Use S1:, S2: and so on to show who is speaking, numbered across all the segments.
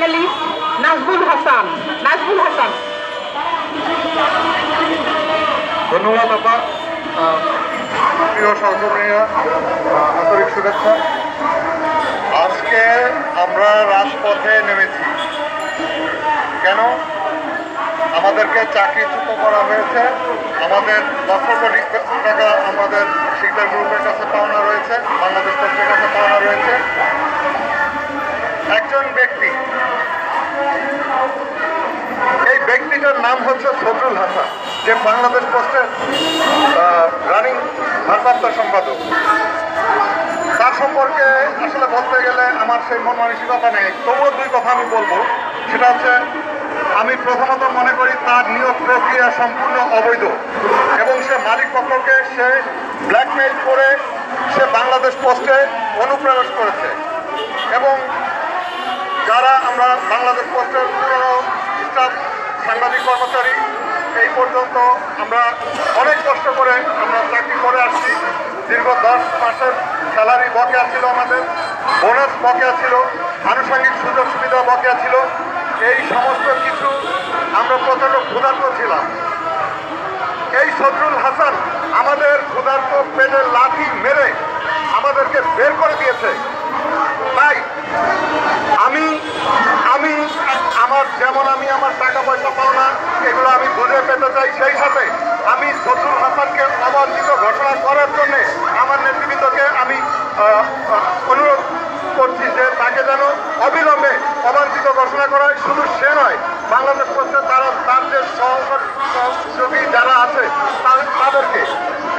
S1: Panelist Nazbul Hasan Nazbul Hasan.
S2: ধন্যবাদ আপা। প্রিয় সহকর্মীরা আন্তরিক শুভেচ্ছা। আজকে আমরা রাজপথে নেমেছি। কেন? আমাদেরকে চাকরিচ্যুত করা হয়েছে। আমাদের লক্ষ কোটি টাকা আমাদের শিকদার গ্রুপের কাছে পাওনা রয়েছে, বাংলাদেশ কাছে পাওনা রয়েছে। একজন ব্যক্তি এই ব্যক্তিটার নাম হচ্ছে ফজরুল হাসান, যে বাংলাদেশ পোস্টের রানিং ভারপ্রাপ্ত সম্পাদক। তার সম্পর্কে আসলে বলতে গেলে আমার সেই মন মানসিকতা নেই। তবুও দুই কথা আমি বলব। সেটা হচ্ছে, আমি প্রথমত মনে করি তার নিয়োগ প্রক্রিয়া সম্পূর্ণ অবৈধ এবং সে মালিক পক্ষকে সে ব্ল্যাকমেইল করে সে বাংলাদেশ পোস্টে অনুপ্রবেশ করেছে। এবং যারা আমরা বাংলাদেশ পোস্টের পুরনো স্টাফ সাংবাদিক কর্মচারী, এই পর্যন্ত আমরা অনেক কষ্ট করে আমরা চাকরি করে আসছি। দীর্ঘ দশ মাসের স্যালারি বকেয়া ছিল আমাদের বোনাস বকেয়া ছিল, আনুষঙ্গিক সুযোগ সুবিধা বকেয়া ছিল। এই সমস্ত কিছু আমরা প্রচণ্ড ক্ষুধার্ত ছিলাম। এই সদরুল হাসান আমাদের ক্ষুধার্ত পেটের লাঠি মেরে আমাদেরকে বের করে দিয়েছে। তাই আমি আমি, আমার যেমন আমি আমার টাকা এগুলো আমি বুঝে পেতে চাই। সেই সাথে আমি সজুল হাসানকে অবাঞ্ছিত ঘোষণা করার জন্য আমার নেতৃবৃন্দকে আমি অনুরোধ করছি যে তাকে যেন অবিলম্বে অবাঞ্ছিত ঘোষণা করা হয়। শুধু সে নয়, বাংলাদেশ পোস্টে তারা তার যে সহযোগী যারা আছে তাদেরকে।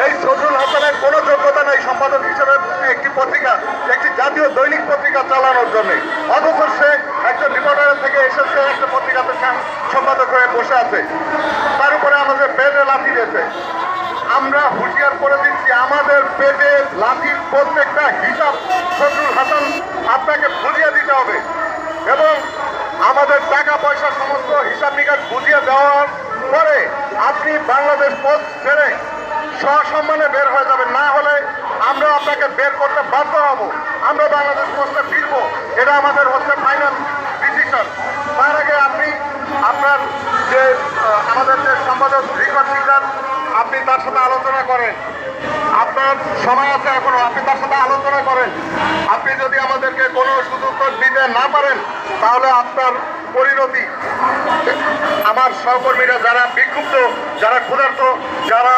S2: এই সজরুল হাসানের কোনো যোগ্যতা নেই সম্পাদক হিসেবে, একটি পত্রিকা, একটি জাতীয় দৈনিক পত্রিকা চালানোর জন্য। অথচ সে একজন রিপোর্টারের থেকে এসেছে একটা পত্রিকাতে সাম- সম্পাদক হয়ে বসে আছে। তার উপরে আমাদের পেটে লাঠি দিয়েছে আমরা হুঁশিয়ার করে দিচ্ছি, আমাদের পেটে লাঠির প্রত্যেকটা হিসাব সজরুল হাসান আপনাকে বুঝিয়ে দিতে হবে। এবং আমাদের টাকা, পয়সা সমস্ত হিসাব নিকাশ বুঝিয়ে দেওয়ার পরে আপনি বাংলাদেশ পথ ছেড়ে সসম্মানে বের হয়ে যাবেন। না হলে আমরা আপনাকে বের করতে বাধ্য হব। আমরা বাংলাদেশ পোস্টে ফিরবো। এটা আমাদের হচ্ছে ফাইনাল ডিসিশন তার আগে আপনি, আপনার যে আমাদের যে সম্পাদক রিকর্ড শিকার আপনি তার সাথে আলোচনা করেন। আপনার সময় আছে এখনও, আপনি তার সাথে আলোচনা করেন। আপনি যদি আমাদেরকে কোনো সুযোগ দিতে না পারেন, তাহলে আপনার পরিণতি। আমার সহকর্মীরা যারা বিক্ষুব্ধ, যারা ক্ষুধার্ত, যারা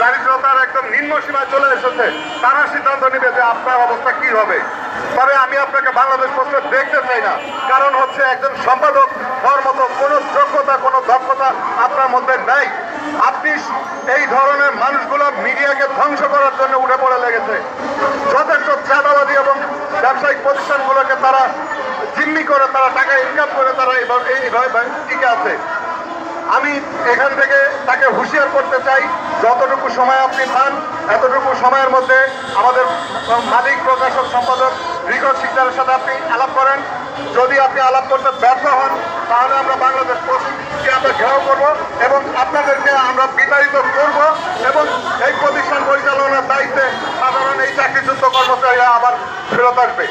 S2: দারিদ্রতার একদম নিম্ন সীমায় চলে এসেছে। তারা সিদ্ধান্ত নেবে যে আপনার অবস্থা কি হবে। তবে আমি আপনাকে বাংলাদেশ পোস্টে দেখতে চাই না। কারণ হচ্ছে একজন সম্পাদক হওয়ার মতো কোনো যোগ্যতা, কোনো দক্ষতা আপনার মধ্যে নাই। আপনি এই ধরনের মানুষগুলো মিডিয়াকে ধ্বংস করার জন্য উঠে পড়ে লেগেছে। যথেষ্ট চাঁদাবাদী এবং ব্যবসায়িক প্রতিষ্ঠানগুলোকে তারা জিম্মি করে, তারা টাকা ইনকাম করে, তারা এইভাবে এইভাবে টিকে আছে। আমি এখান থেকে তাকে হুঁশিয়ার করতে চাই, যতটুকু সময় আপনি পান, এতটুকু সময়ের মধ্যে আমাদের মালিক প্রকাশক সম্পাদক রিকর্ড শিকদারের সাথে আপনি আলাপ করেন। যদি আপনি আলাপ করতে ব্যর্থ হন, তাহলে আমরা বাংলাদেশ পোস্টকে আমরা ঘেরাও করব এবং আপনাদেরকে আমরা বিতাড়িত করব এবং এই প্রতিষ্ঠান পরিচালনার দায়িত্বে সাধারণ এই চাকরিযুক্ত কর্মচারীরা আবার ফেরত আসবে।